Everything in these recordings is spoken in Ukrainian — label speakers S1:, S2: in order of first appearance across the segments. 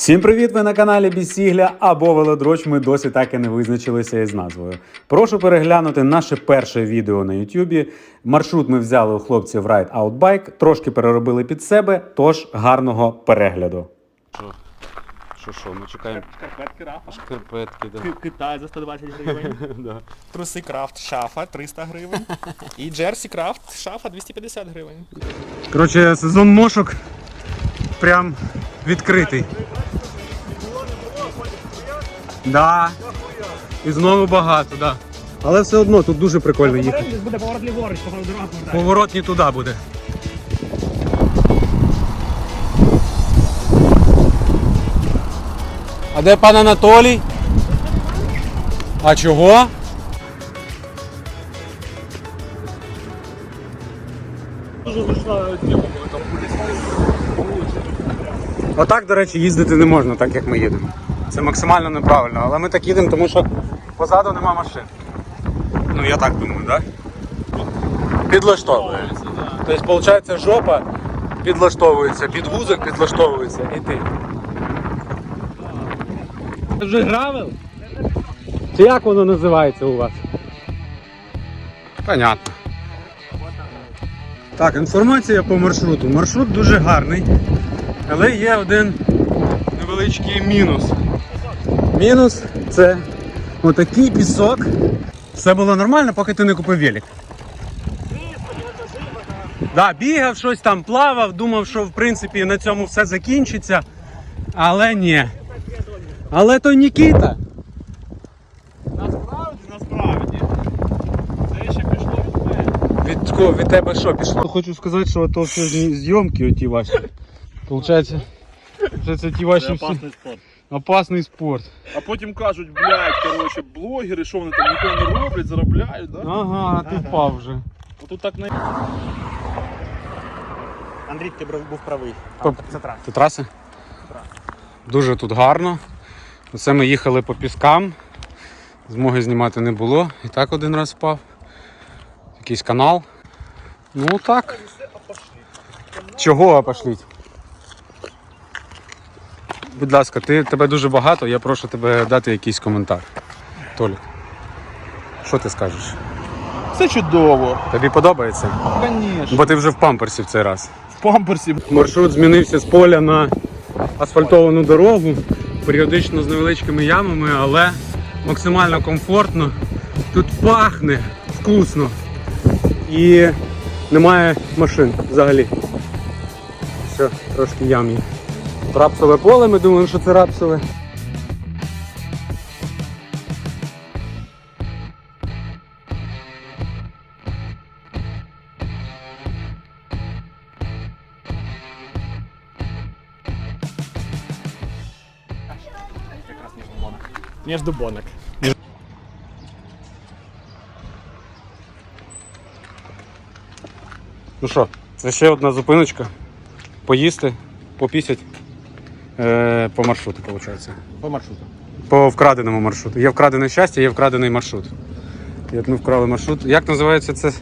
S1: Всім привіт! Ви на каналі Бісігля або Велодроч. Ми досі так і не визначилися із назвою. Прошу переглянути наше перше відео на Ютубі. Маршрут ми взяли у хлопців Ride Out Bike, трошки переробили під себе, тож гарного перегляду. Що що, ми чекаємо
S2: Шкарпетки рафа.
S1: шкарпетки.
S2: Ки- Китай за 120 гривень. Труси крафт шафа 300 гривень. І Джерсі крафт шафа 250 гривень.
S1: Коротше, сезон мошок прям відкритий. Да. І знову багато, да. Але все одно тут дуже прикольно їхати.
S2: буде поворот ліворуч, поворот дорога
S1: Поворот не туди буде. А де пан Анатолій? А чого? Отак, до речі, їздити не можна, так як ми їдемо. Це максимально неправильно, але ми так їдемо, тому що позаду нема машин. Ну я так думаю, так? Підлаштовує. Тобто, виходить, жопа підлаштовується, під вузок підлаштовується і ти. Це вже гравел? Чи як воно називається у вас? Понятно. Так, інформація по маршруту. Маршрут дуже гарний, але є один невеличкий мінус. Мінус це отакий пісок. Все було нормально, поки ти не купив велик. Да, бігав, щось там плавав, думав, що в принципі на цьому все закінчиться. Але ні. Але то Нікіта.
S2: Насправді, насправді. Це ще пішло від мене.
S1: Від, кого- від тебе що пішло? Хочу сказати, що то все зйомки оті ваші. Получається, це ті ваші
S3: Це опасний спорт.
S1: Опасний спорт.
S3: А потім кажуть, блядь, коротше, блогери, що вони там нікого не роблять, заробляють, да?
S1: Ага, ти впав вже.
S3: Отут так не.
S2: Андрій, ти був правий.
S1: По-
S2: Це трас.
S1: Це траси? Дуже тут гарно. Оце ми їхали по піскам. Змоги знімати не було. І так один раз впав. Якийсь канал. Ну так. Чого опошліть? Будь ласка, ти, тебе дуже багато, я прошу тебе дати якийсь коментар. Толік. Що ти скажеш?
S3: Все чудово.
S1: Тобі подобається?
S3: Звісно.
S1: Бо ти вже в памперсі в цей раз.
S3: В памперсі.
S1: Маршрут змінився з поля на асфальтовану дорогу, періодично з невеличкими ямами, але максимально комфортно. Тут пахне вкусно і немає машин взагалі. Все, трошки ям є. Рапсове поле, ми думаємо, що це рапсове.
S2: Якраз між бонок. Між бонок.
S1: Ну що, це ще одна зупиночка. Поїсти, попісять е, по маршруту, виходить.
S2: По маршруту.
S1: По вкраденому маршруту. Є вкрадене щастя, є вкрадений маршрут. І от ми вкрали маршрут. Як називається це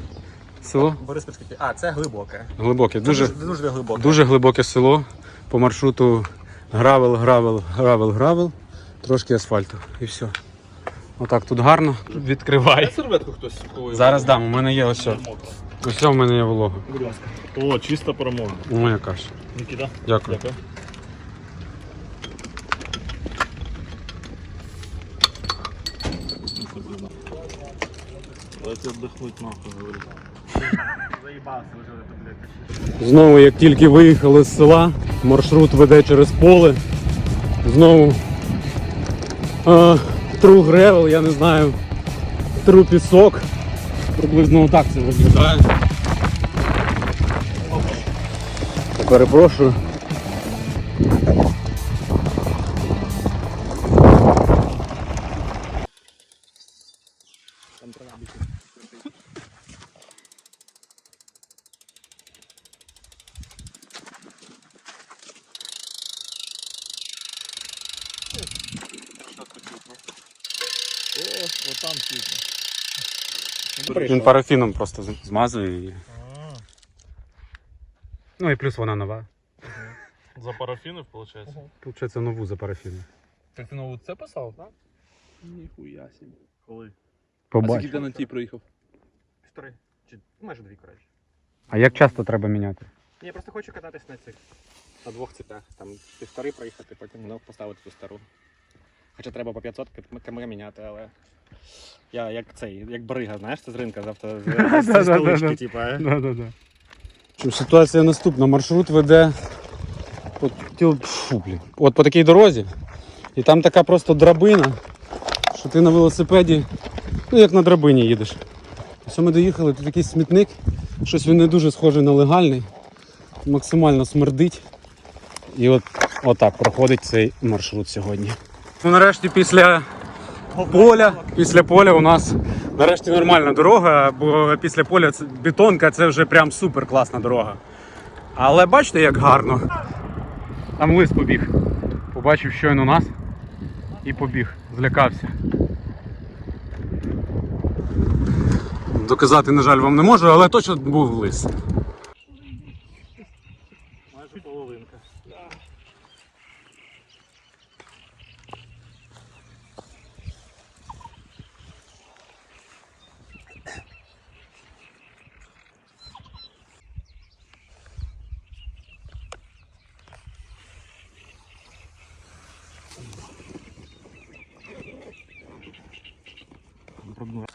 S1: село?
S2: Бориспільське. А, це глибоке.
S1: Глибоке. Дуже,
S2: Дуже, дуже глибоке.
S1: дуже глибоке село. По маршруту гравел, гравел, гравел, гравел. Трошки асфальту. І все. Отак тут гарно. Відкривай.
S3: серветку хтось кого
S1: Зараз дам, у мене є ось. Ось о, в мене є волога.
S3: Будь ласка. О, чиста перемога.
S1: Моя каша. Дякую.
S3: Дякую. Дайте отдохнуть нахуй, говорю.
S2: Заїбався, лежали тут,
S1: Знову, як тільки виїхали з села, маршрут веде через поле. Знову е, тру гревел, я не знаю, тру пісок. Приблизно отак це виглядає. Перепрошую.
S3: О, отам чутно.
S1: Він парафіном просто змазує її. Ну і плюс вона нова.
S3: За парафінів, виходить?
S1: Получається нову за парафіну.
S3: Так ти нову це писав? Так.
S2: Ніхуя собі.
S3: Коли?
S1: Побач.
S3: ти на тій приїхав?
S2: Півтори. Чи майже дві, коротше.
S1: А як часто треба міняти?
S2: Ні, я просто хочу кататись на цих. На двох цепях. Там півтори проїхати, потім знов поставити ту стару. Хоча треба по 500 км міняти, але. Я як цей, як барига, знаєш, це з ринка завтра з, столички, типа. е?
S1: Ситуація наступна. Маршрут веде от, фу, блін. от по такій дорозі. І там така просто драбина, що ти на велосипеді, ну як на драбині їдеш. Ось ми доїхали, тут якийсь смітник, щось він не дуже схожий на легальний, максимально смердить. І от отак проходить цей маршрут сьогодні. Ну, нарешті після поля, після поля у нас нарешті нормальна дорога, бо після поля бетонка це вже прям супер класна дорога. Але бачите, як гарно. Там лис побіг. Побачив щойно нас і побіг, злякався. Доказати, на жаль, вам не можу, але точно був лис.
S2: Майже половинка.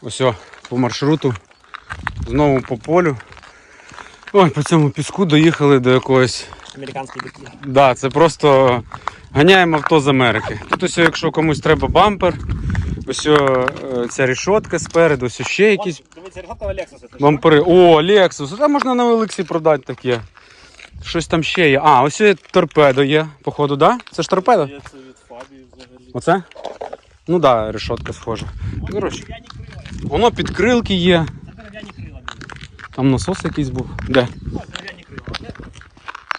S1: Ось по маршруту, знову по полю. Ой, по цьому піску доїхали до якогось
S2: Американські біки.
S1: Да, це просто ганяємо авто з Америки. Тут ось, якщо комусь треба бампер, ось е, ця рішотка спереду, ось ще якісь
S2: Дивіться, рехотка Lexus.
S1: бампери. О, Lexus, там можна на Олексі продати таке. Щось там ще є. А, ось і торпедо є, походу, да? Це ж торпедо?
S3: Це від Фабії взагалі.
S1: Оце? Ну да, решотка схожа. Коротше, воно є.
S2: Це дерев'яні крила.
S1: Там насос якийсь був. Де?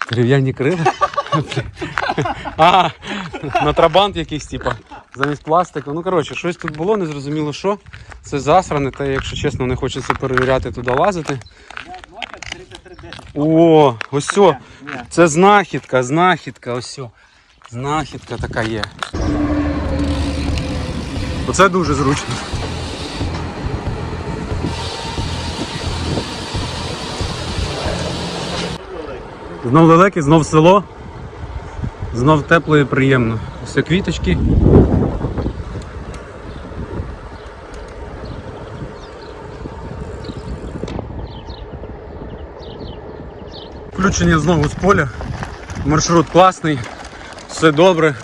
S2: Дерев'яні крила.
S1: А, на трабант якийсь, типа, замість пластику. Ну, коротше, щось тут було, не зрозуміло що. Це засране, та якщо чесно, не хочеться перевіряти туди лазити. О, ось. Це знахідка, знахідка, ось. Знахідка така є. Оце дуже зручно. Знов далеке, знов село. Знов тепло і приємно. Все квіточки. Включення знову з поля. Маршрут класний, все добре,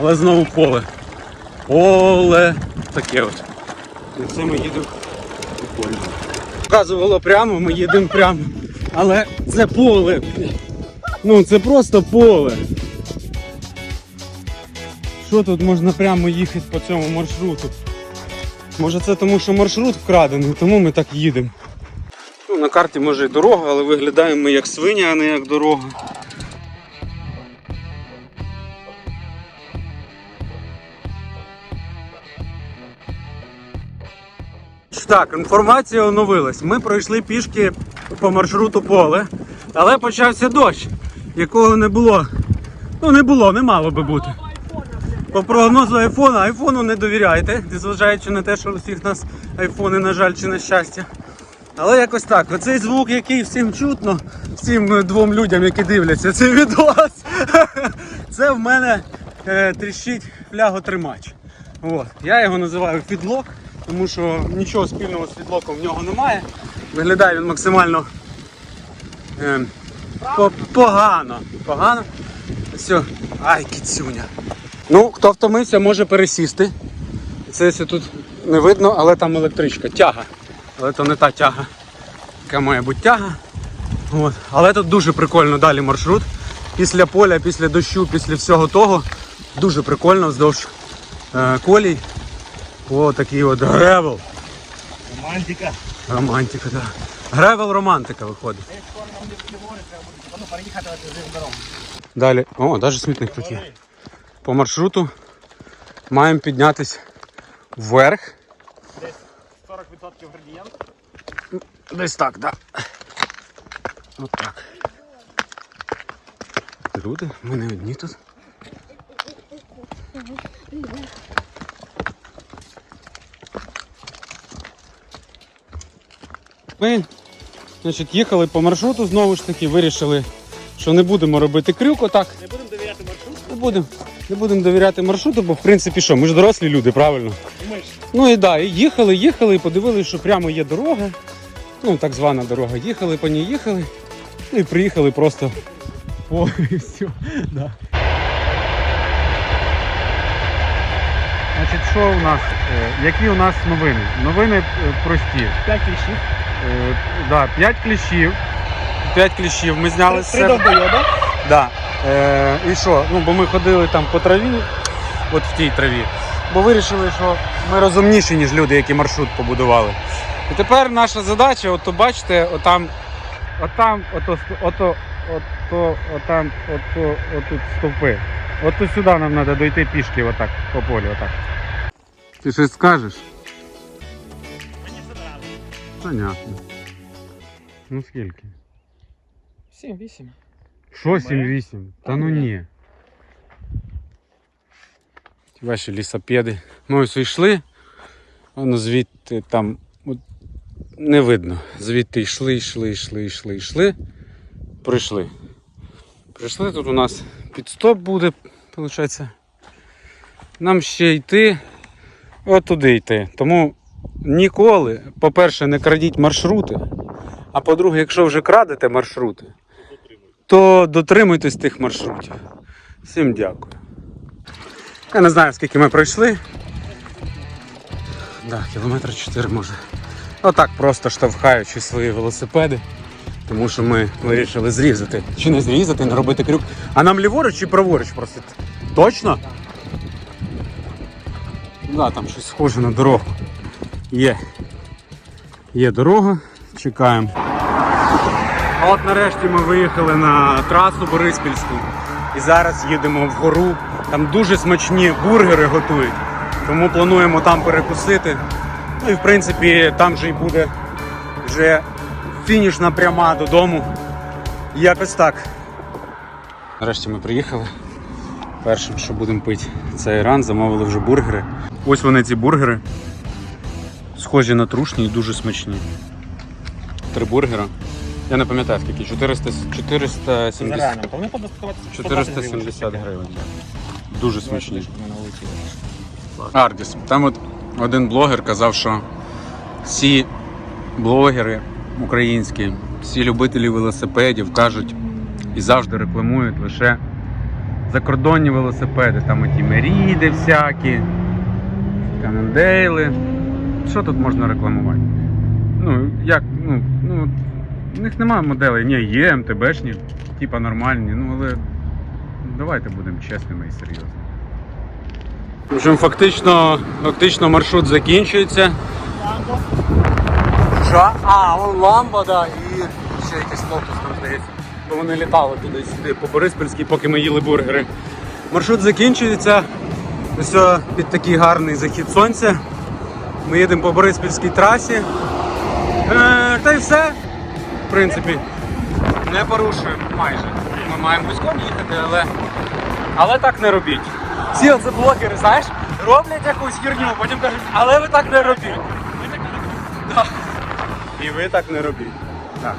S1: але знову поле. Поле таке от. І це ми їдемо по полю. Показувало прямо, ми їдемо прямо. Але це поле. Ну це просто поле. Що тут можна прямо їхати по цьому маршруту? Може це тому, що маршрут вкрадений, тому ми так їдемо. Ну, на карті може і дорога, але виглядаємо ми як свиня, а не як дорога. Так, інформація оновилась. Ми пройшли пішки по маршруту поле, але почався дощ, якого не було. Ну не було, не мало би бути. По прогнозу айфона, айфону не довіряйте, незважаючи на те, що у всіх нас айфони, на жаль, чи на щастя. Але якось так. Оцей звук, який всім чутно, всім е, двом людям, які дивляться цей відос, це в мене е, тріщить фляготримач. От. Я його називаю фідлок, тому що нічого спільного з фідлоком в нього немає. Виглядає він максимально е, по- погано. Погано. Все. Ай, кіцюня. Ну, хто втомився, може пересісти. Це тут не видно, але там електричка, тяга. Але то не та тяга, яка має бути тяга. От. Але тут дуже прикольно далі маршрут. Після поля, після дощу, після всього того. Дуже прикольно вздовж е, колій. О, такий от гревел.
S2: Романтика.
S1: Романтика, так. Да. Гревел романтика виходить.
S2: Ну.
S1: Далі. О, навіть смітник тут є. По маршруту маємо піднятися вверх.
S2: Десь 40% градієнт.
S1: Десь так, так. Да. От так. люди, ми не одні тут. Ми значить, їхали по маршруту знову ж таки, вирішили, що не будемо робити крюк отак.
S2: Не будемо довіряти маршруту.
S1: Не будемо. Не будемо довіряти маршруту, бо в принципі що, ми ж дорослі люди, правильно?
S2: І ми ж.
S1: Ну і да, і їхали, їхали, і подивилися, що прямо є дорога. Ну, так звана дорога. Їхали по ній, їхали. Ну і приїхали просто повністю. Да. Значить, що у нас? е, Які у нас новини? Новини е, прості.
S2: П'ять кліщів.
S1: Е, Да, 5 кліщів. 5 кліщів ми зняли з
S2: Три
S1: себе.
S2: довбойоба.
S1: Да. Е, і що? Ну, бо ми ходили там по траві, от в тій траві. Бо вирішили, що ми розумніші, ніж люди, які маршрут побудували. І тепер наша задача, от то бачите, отам, отам, ото, ото, ото, отам, ото, отут стовпи. От сюди нам треба дойти пішки, отак, по полю, отак. Ти щось скажеш? Понятно. Ну скільки?
S2: Сім-вісім.
S1: Що 7-8? Та ну ні. Ті Ваші лісопеди. Ми ось йшли. Воно звідти там от, не видно. Звідти йшли, йшли, йшли, йшли, йшли. Прийшли. Прийшли, тут у нас підстоп буде, виходить. Нам ще йти, от туди йти. Тому ніколи, по-перше, не крадіть маршрути. А по-друге, якщо вже крадете маршрути, то дотримуйтесь тих маршрутів. Всім дякую. Я не знаю, скільки ми пройшли. Да, кілометр 4 може. Отак просто штовхаючи свої велосипеди. Тому що ми вирішили зрізати. Чи не зрізати, не робити крюк. А нам ліворуч чи праворуч просити? Точно? Да, там щось схоже на дорогу. Є. Є дорога. Чекаємо. А от нарешті ми виїхали на трасу Бориспільську і зараз їдемо вгору. Там дуже смачні бургери готують, тому плануємо там перекусити. Ну і в принципі там же й буде вже фінішна пряма додому. Якось так. Нарешті ми приїхали. Першим, що будемо пити, це Іран, замовили вже бургери. Ось вони ці бургери. Схожі на трушні і дуже смачні. Три бургера. Я не пам'ятаю скільки, 400, 470,
S2: Зарані. Повинні подискутувати
S1: 470 гривень. Дуже смачні. Ардіс. Там от один блогер казав, що всі блогери українські, всі любителі велосипедів кажуть і завжди рекламують лише закордонні велосипеди. Там оті Меріди всякі, Канандейли. Що тут можна рекламувати? Ну, як, ну, ну, в них немає моделей, ні, є МТБшні, типа нормальні, ну але давайте будемо чесними і серйозними. В общем, фактично, фактично маршрут закінчується. Що? А, вон ламба, да, і ще якийсь лотос там здається. Бо вони літали туди-сюди по Бориспільській, поки ми їли бургери. Маршрут закінчується. Ось під такий гарний захід сонця. Ми їдемо по Бориспільській трасі. Е, та й все. В принципі, не порушуємо майже. Ми маємо вузьком їхати, але. Але так не робіть. Всі оце блогери, знаєш, роблять якусь херню, потім кажуть, але ви так не робіть. Да. І ви так не робіть. Так.